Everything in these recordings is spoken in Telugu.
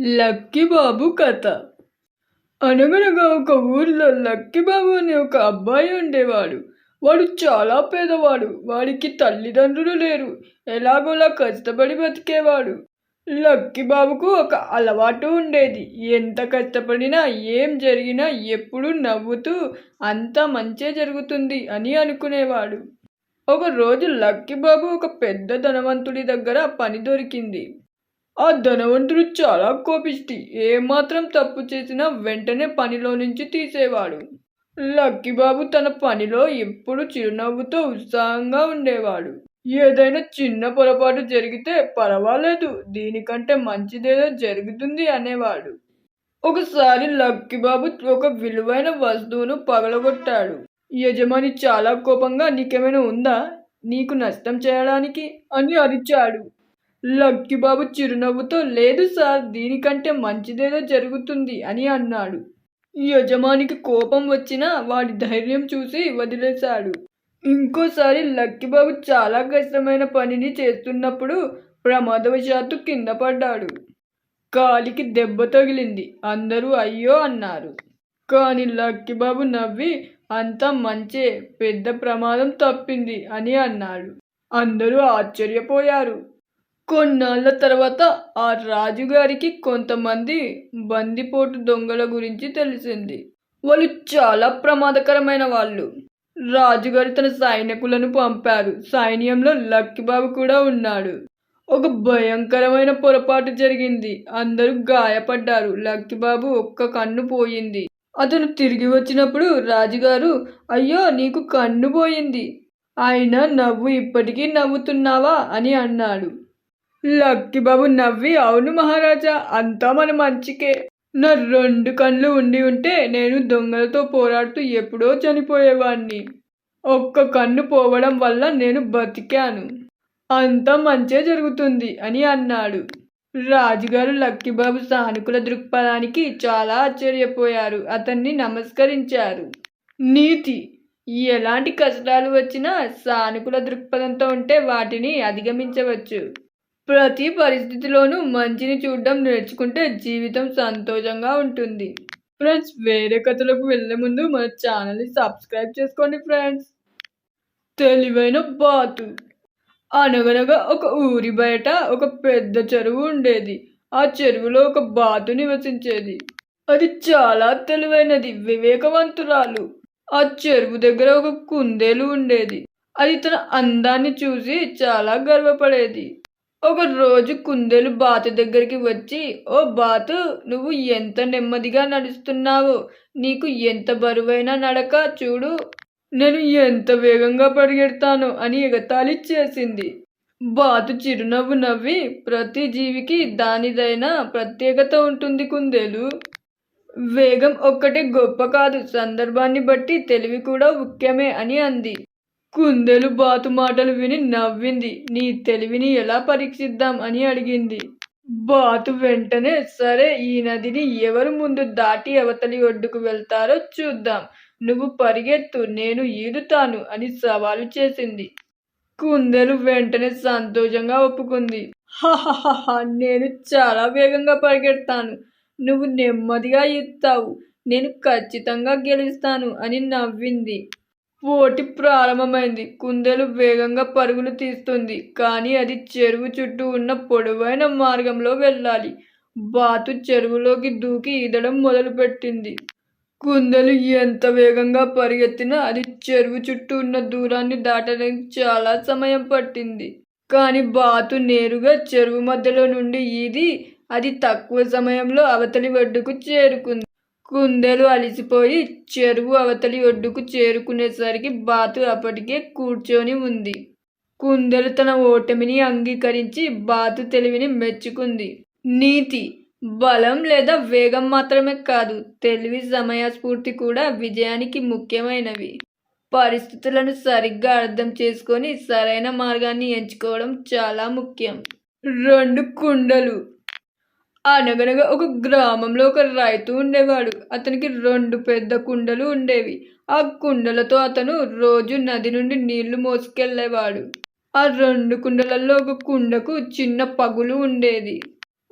లక్కీ బాబు కథ. అనగనగా ఒక ఊర్లో లక్కీ బాబు అనే ఒక అబ్బాయి ఉండేవాడు. వాడు చాలా పేదవాడు. వాడికి తల్లిదండ్రులు లేరు. ఎలాగోలా కష్టపడి బతికేవాడు. లక్కీ బాబుకు ఒక అలవాటు ఉండేది. ఎంత కష్టపడినా ఏం జరిగినా ఎప్పుడూ నవ్వుతూ అంతా మంచే జరుగుతుంది అని అనుకునేవాడు. ఒక రోజు లక్కీ బాబు ఒక పెద్ద ధనవంతుడి దగ్గర పని దొరికింది. ఆ ధనవంతుడు చాలా కోపిష్టి. ఏమాత్రం తప్పు చేసినా వెంటనే పనిలో నుంచి తీసేవాడు. లక్కీ బాబు తన పనిలో ఎప్పుడు చిరునవ్వుతో ఉత్సాహంగా ఉండేవాడు. ఏదైనా చిన్న పొరపాటు జరిగితే పర్వాలేదు దీనికంటే మంచిదేదో జరుగుతుంది అనేవాడు. ఒకసారి లక్కీ బాబు ఒక విలువైన వస్తువును పగలగొట్టాడు. యజమాని చాలా కోపంగా నీకేమైనా ఉందా? నీకు నష్టం చేయడానికి? అని అరిచాడు. లక్కీ బాబు చిరునవ్వుతో లేదు సార్ దీనికంటే మంచిదేదో జరుగుతుంది అని అన్నాడు. యజమానికి కోపం వచ్చినా వాడి ధైర్యం చూసి వదిలేశాడు. ఇంకోసారి లక్కీ బాబు చాలా కష్టమైన పనిని చేస్తున్నప్పుడు ప్రమాదవశాత్తు కింద పడ్డాడు. కాలికి దెబ్బ తగిలింది. అందరూ అయ్యో అన్నారు. కానీ లక్కిబాబు నవ్వి అంతా మంచే పెద్ద ప్రమాదం తప్పింది అని అన్నాడు. అందరూ ఆశ్చర్యపోయారు. కొన్నాళ్ళ తర్వాత ఆ రాజుగారికి కొంతమంది బందిపోటు దొంగల గురించి తెలిసింది. వాళ్ళు చాలా ప్రమాదకరమైన వాళ్ళు. రాజుగారు తన సైనికులను పంపారు. సైన్యంలో లక్కిబాబు కూడా ఉన్నాడు. ఒక భయంకరమైన పొరపాటు జరిగింది. అందరూ గాయపడ్డారు. లక్కిబాబు ఒక్క కన్ను పోయింది. అతను తిరిగి వచ్చినప్పుడు రాజుగారు అయ్యో నీకు కన్ను పోయింది. అయినా నవ్వు ఇప్పటికీ నవ్వుతున్నావా? అని అన్నాడు. లక్కీ బాబు నవ్వి అవును మహారాజా అంతా మన మంచికే. నా రెండు కళ్ళు ఉండి ఉంటే నేను దొంగలతో పోరాడుతూ ఎప్పుడో చనిపోయేవాణ్ణి. ఒక్క కన్ను పోవడం వల్ల నేను బతికాను. అంతా మంచే జరుగుతుంది అని అన్నాడు. రాజుగారు లక్కీబాబు సానుకూల దృక్పథానికి చాలా ఆశ్చర్యపోయారు. అతన్ని నమస్కరించారు. నీతి ఎలాంటి కష్టాలు వచ్చినా సానుకూల దృక్పథంతో ఉంటే వాటిని అధిగమించవచ్చు. ప్రతి పరిస్థితిలోనూ మంచిని చూడడం నేర్చుకుంటే జీవితం సంతోషంగా ఉంటుంది. ఫ్రెండ్స్ వేరే కథలకు వెళ్ళే ముందు మన ఛానల్ని సబ్స్క్రైబ్ చేసుకోండి ఫ్రెండ్స్. తెలివైన బాతు. అనగనగా ఒక ఊరి బయట ఒక పెద్ద చెరువు ఉండేది. ఆ చెరువులో ఒక బాతు నివసించేది. అది చాలా తెలివైనది వివేకవంతురాలు. ఆ చెరువు దగ్గర ఒక కుందేలు ఉండేది. అది తన అందాన్ని చూసి చాలా గర్వపడేది. ఒక రోజు కుందేలు బాతు దగ్గరికి వచ్చి ఓ బాతు నువ్వు ఎంత నెమ్మదిగా నడుస్తున్నావో? నీకు ఎంత బరువైన నడక చూడు. నేను ఎంత వేగంగా పరిగెడతాను? అని ఎగతాళి చేసింది. బాతు చిరునవ్వు నవ్వి ప్రతి జీవికి దానిదైన ప్రత్యేకత ఉంటుంది కుందేలు. వేగం ఒక్కటే గొప్ప కాదు. సందర్భాన్ని బట్టి తెలివి కూడా ముఖ్యమే అని అంది. కుందేలు బాతు మాటలు విని నవ్వింది. నీ తెలివిని ఎలా పరీక్షిద్దాం అని అడిగింది. బాతు వెంటనే సరే ఈ నదిని ఎవరు ముందు దాటి అవతలి ఒడ్డుకు వెళ్తారో చూద్దాం. నువ్వు పరిగెత్తు నేను ఈదుతాను అని సవాలు చేసింది. కుందేలు వెంటనే సంతోషంగా ఒప్పుకుంది. నేను చాలా వేగంగా పరిగెడతాను. నువ్వు నెమ్మదిగా ఈదుతావు. నేను ఖచ్చితంగా గెలుస్తాను అని నవ్వింది. పోటీ ప్రారంభమైంది. కుందేలు వేగంగా పరుగులు తీస్తుంది. కానీ అది చెరువు చుట్టూ ఉన్న పొడవైన మార్గంలో వెళ్ళాలి. బాతు చెరువులోకి దూకి ఈదడం మొదలుపెట్టింది. కుందలు ఎంత వేగంగా పరిగెత్తినా అది చెరువు చుట్టూ ఉన్న దూరాన్ని దాటడానికి చాలా సమయం పట్టింది. కానీ బాతు నేరుగా చెరువు మధ్యలో నుండి ఈది అది తక్కువ సమయంలో అవతలి ఒడ్డుకు చేరుకుంది. కుందేలు అలిసిపోయి చెరువు అవతలి ఒడ్డుకు చేరుకునేసరికి బాతు అప్పటికే కూర్చొని ఉంది. కుందేలు తన ఓటమిని అంగీకరించి బాతు తెలివిని మెచ్చుకుంది. నీతి బలం లేదా వేగం మాత్రమే కాదు తెలివి సమయస్ఫూర్తి కూడా విజయానికి ముఖ్యమైనవి. పరిస్థితులను సరిగ్గా అర్థం చేసుకొని సరైన మార్గాన్ని ఎంచుకోవడం చాలా ముఖ్యం. రెండు కుండలు అనగనగా ఒక గ్రామంలో ఒక రైతు ఉండేవాడు. అతనికి రెండు పెద్ద కుండలు ఉండేవి. ఆ కుండలతో అతను రోజు నది నుండి నీళ్ళు మోసుకెళ్ళేవాడు. ఆ రెండు కుండలలో ఒక కుండకు చిన్న పగులు ఉండేది.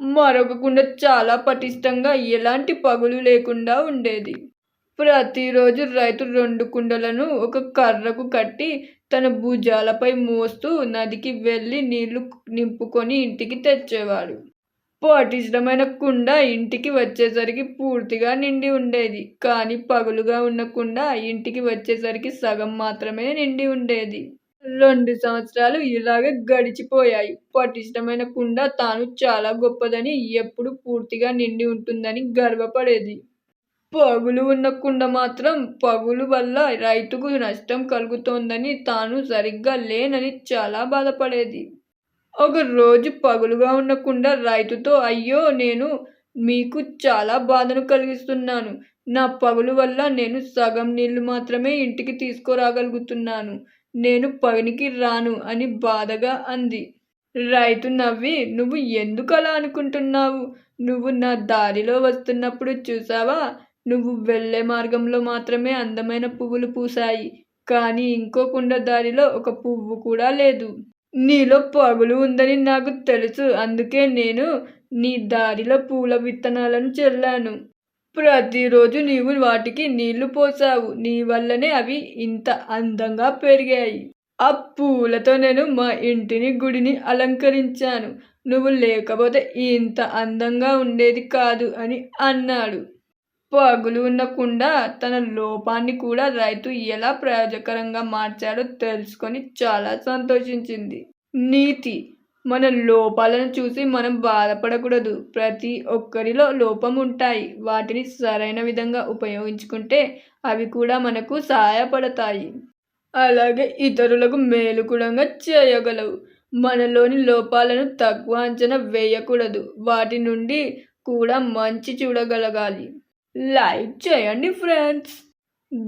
మరొక కుండ చాలా పటిష్టంగా ఎలాంటి పగులు లేకుండా ఉండేది. ప్రతిరోజు రైతు రెండు కుండలను ఒక కర్రకు కట్టి తన భుజాలపై మోస్తూ నదికి వెళ్ళి నీళ్ళు నింపుకొని ఇంటికి తెచ్చేవాడు. పటిష్టమైన కుండ ఇంటికి వచ్చేసరికి పూర్తిగా నిండి ఉండేది. కానీ పగులుగా ఉన్న కుండ ఇంటికి వచ్చేసరికి సగం మాత్రమే నిండి ఉండేది. రెండు సంవత్సరాలు ఇలాగే గడిచిపోయాయి. పటిష్టమైన కుండ తాను చాలా గొప్పదని ఎప్పుడు పూర్తిగా నిండి ఉంటుందని గర్వపడేది. పగులు ఉన్న కుండ మాత్రం పగులు వల్ల రైతుకు నష్టం కలుగుతోందని తాను సరిగ్గా లేనని చాలా బాధపడేది. ఒక రోజు పగులుగా ఉన్న కుండ రైతుతో అయ్యో నేను మీకు చాలా బాధను కలిగిస్తున్నాను. నా పగులు వల్ల నేను సగం నీళ్ళు మాత్రమే ఇంటికి తీసుకురాగలుగుతున్నాను. నేను పనికి రాను అని బాధగా అంది. రైతు నవ్వి నువ్వు ఎందుకు అలా అనుకుంటున్నావు? నువ్వు నా దారిలో వస్తున్నప్పుడు చూసావా? నువ్వు వెళ్ళే మార్గంలో మాత్రమే అందమైన పువ్వులు పూసాయి కానీ ఇంకో కుండ దారిలో ఒక పువ్వు కూడా లేదు. నీలో పగులు ఉందని నాకు తెలుసు. అందుకే నేను నీ దారిలో పూల విత్తనాలను చల్లాను. ప్రతిరోజు నీవు వాటికి నీళ్ళు పోసావు. నీ వల్లనే అవి ఇంత అందంగా పెరిగాయి. ఆ పూలతో నేను మా ఇంటిని గుడిని అలంకరించాను. నువ్వు లేకపోతే ఇంత అందంగా ఉండేది కాదు అని అన్నాడు. పగులు ఉండకుండా తన లోపాన్ని కూడా రైతు ఎలా ప్రయోజకరంగా మార్చాడో తెలుసుకొని చాలా సంతోషించింది. నీతి మన లోపాలను చూసి మనం బాధపడకూడదు. ప్రతి ఒక్కరిలో లోపం ఉంటాయి. వాటిని సరైన విధంగా ఉపయోగించుకుంటే అవి కూడా మనకు సహాయపడతాయి. అలాగే ఇతరులకు మేలుకూడంగా చేయగలవు. మనలోని లోపాలను తక్కువ అంచనా వేయకూడదు. వాటి నుండి కూడా మంచి చూడగలగాలి. లైక్ చేయండి ఫ్రెండ్స్.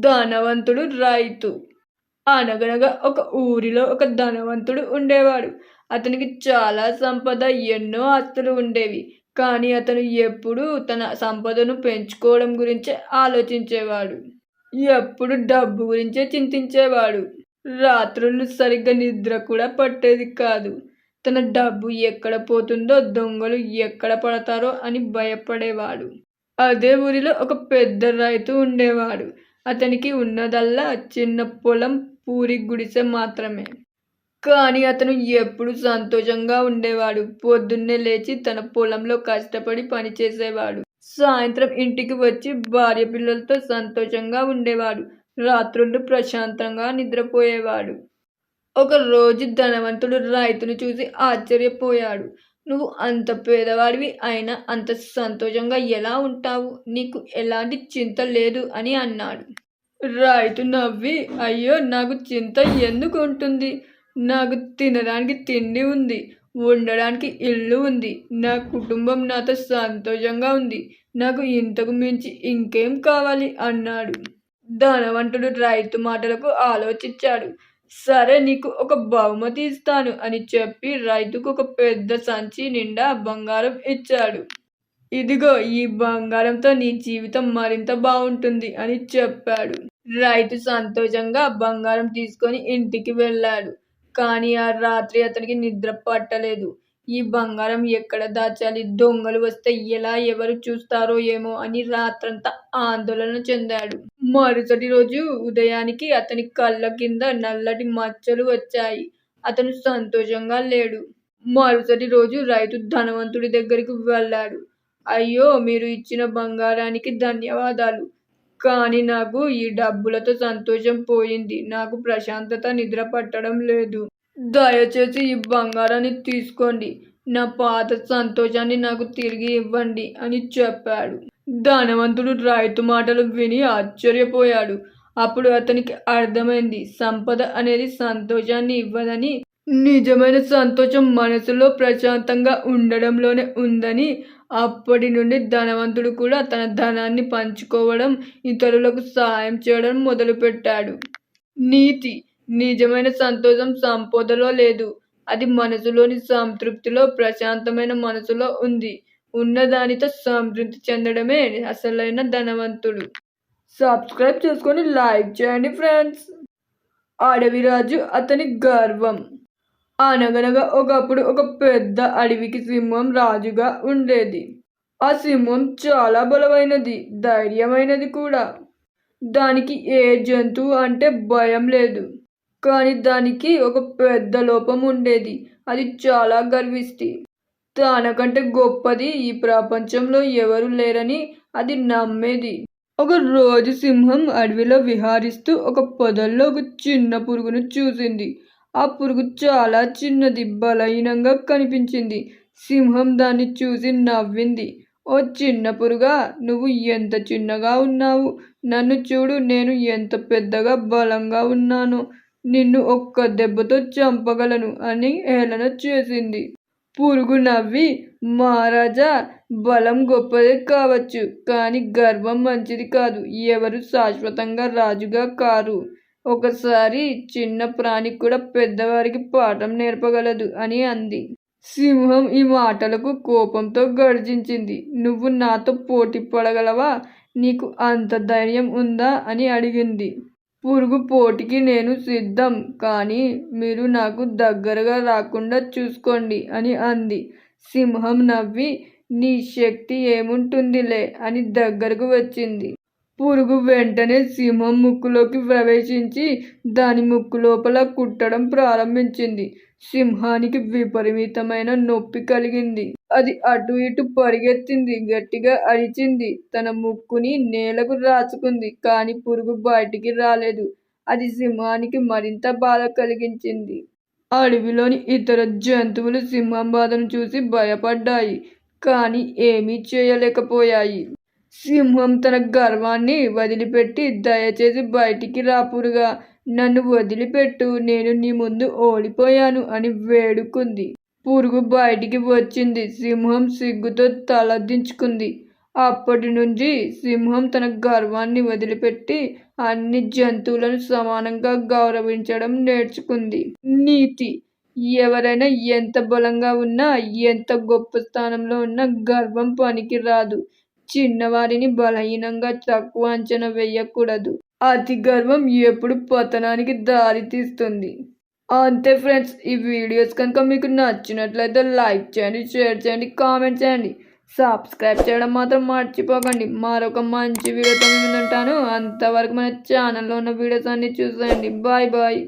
ధనవంతుడు రైతు. అనగనగా ఒక ఊరిలో ఒక ధనవంతుడు ఉండేవాడు. అతనికి చాలా సంపద ఎన్నో ఆస్తులు ఉండేవి. కానీ అతను ఎప్పుడూ తన సంపదను పెంచుకోవడం గురించే ఆలోచించేవాడు. ఎప్పుడు డబ్బు గురించే చింతించేవాడు. రాత్రులు సరిగ్గా నిద్ర కూడా పట్టేది కాదు. తన డబ్బు ఎక్కడ పోతుందో దొంగలు ఎక్కడ పడతారో అని భయపడేవాడు. అదే ఊరిలో ఒక పెద్ద రైతు ఉండేవాడు. అతనికి ఉన్నదల్లా చిన్న పొలం పూరి గుడిసె మాత్రమే. కానీ అతను ఎప్పుడు సంతోషంగా ఉండేవాడు. పొద్దున్నే లేచి తన పొలంలో కష్టపడి పనిచేసేవాడు సాయంత్రం ఇంటికి వచ్చి భార్య పిల్లలతో సంతోషంగా ఉండేవాడు. రాత్రుళ్ళు ప్రశాంతంగా నిద్రపోయేవాడు. ఒక రోజు ధనవంతుడు రైతును చూసి ఆశ్చర్యపోయాడు. నువ్వు అంత పేదవాడివి అయినా అంత సంతోషంగా ఎలా ఉంటావు? నీకు ఎలాంటి చింత లేదు అని అన్నాడు. రైతు నవ్వి అయ్యో నాకు చింత ఎందుకు ఉంటుంది నాకు తినడానికి తిండి ఉంది ఉండడానికి ఇల్లు ఉంది నా కుటుంబం నాతో సంతోషంగా ఉంది నాకు ఇంతకు మించి ఇంకేం కావాలి? అన్నాడు. ధనవంతుడు రైతు మాటలకు ఆలోచించాడు. సరే నీకు ఒక బహుమతి ఇస్తాను అని చెప్పి రైతుకు ఒక పెద్ద సంచి నిండా బంగారం ఇచ్చాడు. ఇదిగో ఈ బంగారంతో నీ జీవితం మరింత బాగుంటుంది అని చెప్పాడు. రైతు సంతోషంగా బంగారం తీసుకొని ఇంటికి వెళ్ళాడు. కానీ ఆ రాత్రి అతనికి నిద్ర పట్టలేదు. ఈ బంగారం ఎక్కడ దాచాలి? దొంగలు వస్తే ఎలా ఎవరు చూస్తారో ఏమో అని రాత్రంతా ఆందోళన చెందాడు. మరుసటి రోజు ఉదయానికి అతని కళ్ళ కింద నల్లటి మచ్చలు వచ్చాయి. అతను సంతోషంగా లేడు. మరుసటి రోజు రైతు ధనవంతుడి దగ్గరికి వెళ్ళాడు. అయ్యో మీరు ఇచ్చిన బంగారానికి ధన్యవాదాలు. కానీ నాకు ఈ డబ్బులతో సంతోషం పోయింది. నాకు ప్రశాంతత నిద్ర పట్టడం లేదు. దయచేసి ఈ బంగారాన్ని తీసుకోండి. నా పాత సంతోషాన్ని నాకు తిరిగి ఇవ్వండి అని చెప్పాడు. ధనవంతుడు రైతు మాటలు విని ఆశ్చర్యపోయాడు. అప్పుడు అతనికి అర్థమైంది సంపద అనేది సంతోషాన్ని ఇవ్వదని నిజమైన సంతోషం మనసులో ప్రశాంతంగా ఉండడంలోనే ఉందని అప్పటి నుండి ధనవంతుడు కూడా తన ధనాన్ని పంచుకోవడం ఇతరులకు సహాయం చేయడం మొదలుపెట్టాడు. నీతి నిజమైన సంతోషం సంపదలో లేదు. అది మనసులోని సంతృప్తిలో ప్రశాంతమైన మనసులో ఉంది. ఉన్నదానితో సంతృప్తి చెందడమే అసలైన ధనవంతుడు. సబ్స్క్రైబ్ చేసుకొని లైక్ చేయండి ఫ్రెండ్స్ అడవిరాజు అతని గర్వం. అనగనగా ఒకప్పుడు ఒక పెద్ద అడవికి సింహం రాజుగా ఉండేది. ఆ సింహం చాలా బలమైనది ధైర్యమైనది కూడా. దానికి ఏ జంతువు అంటే భయం లేదు. కానీ దానికి ఒక పెద్ద లోపం ఉండేది. అది చాలా గర్విష్టి. తనకంటే గొప్పది ఈ ప్రపంచంలో ఎవరు లేరని అది నమ్మేది. ఒక రోజు సింహం అడవిలో విహారిస్తూ ఒక పొదల్లో ఒక చిన్న పురుగును చూసింది. ఆ పురుగు చాలా చిన్నది బలహీనంగా కనిపించింది. సింహం దాన్ని చూసి నవ్వింది. ఓ చిన్న పురుగా నువ్వు ఎంత చిన్నగా ఉన్నావు? నన్ను చూడు నేను ఎంత పెద్దగా బలంగా ఉన్నానో? నిన్ను ఒక్క దెబ్బతో చంపగలను అని హేళన చేసింది. పురుగు నవ్వి మహారాజా బలం గొప్పదే కావచ్చు కానీ గర్వం మంచిది కాదు. ఎవరు శాశ్వతంగా రాజుగా కారు. ఒకసారి చిన్న ప్రాణి కూడా పెద్దవారికి పాఠం నేర్పగలదు అని అంది. సింహం ఈ మాటలకు కోపంతో గర్జించింది. నువ్వు నాతో పోటీ పడగలవా? నీకు అంత ధైర్యం ఉందా? అని అడిగింది. పురుగు పోటీకి నేను సిద్ధం కానీ మీరు నాకు దగ్గరగా రాకుండా చూసుకోండి అని అంది. సింహం నవ్వి నీ శక్తి ఏముంటుందిలే అని దగ్గరకు వచ్చింది. పురుగు వెంటనే సింహం ముక్కులోకి ప్రవేశించి దాని ముక్కు లోపల కుట్టడం ప్రారంభించింది. సింహానికి విపరీతమైన నొప్పి కలిగింది. అది అటు ఇటు పరిగెత్తింది గట్టిగా అరిచింది. తన ముక్కుని నేలకు రాచుకుంది కానీ పురుగు బయటికి రాలేదు. అది సింహానికి మరింత బాధ కలిగించింది. అడవిలోని ఇతర జంతువులు సింహం బాధను చూసి భయపడ్డాయి కానీ ఏమీ చేయలేకపోయాయి. సింహం తన గర్వాన్ని వదిలిపెట్టి దయచేసి బయటికి రాపురుగా. నన్ను వదిలిపెట్టు నేను నీ ముందు ఓడిపోయాను అని వేడుకుంది. పురుగు బయటికి వచ్చింది. సింహం సిగ్గుతో తలదించుకుంది. అప్పటి నుంచి సింహం తన గర్వాన్ని వదిలిపెట్టి అన్ని జంతువులను సమానంగా గౌరవించడం నేర్చుకుంది. నీతి. ఎవరైనా ఎంత బలంగా ఉన్నా ఎంత గొప్ప స్థానంలో ఉన్నా గర్వం పనికి రాదు చిన్నవారిని బలహీనంగా తక్కువ అంచనా వేయకూడదు. అతి గర్వం ఎప్పుడు పతనానికి దారి తీస్తుంది. అంతే ఫ్రెండ్స్ ఈ వీడియోస్ కనుక మీకు నచ్చినట్లయితే లైక్ చేయండి షేర్ చేయండి కామెంట్ చేయండి. సబ్స్క్రైబ్ చేయడం మాత్రం మర్చిపోకండి. మరొక మంచి వీడియోతో మేము ఉంటాను. అంతవరకు మన ఛానల్లో ఉన్న వీడియోస్ అన్ని చూసేయండి. Bye bye.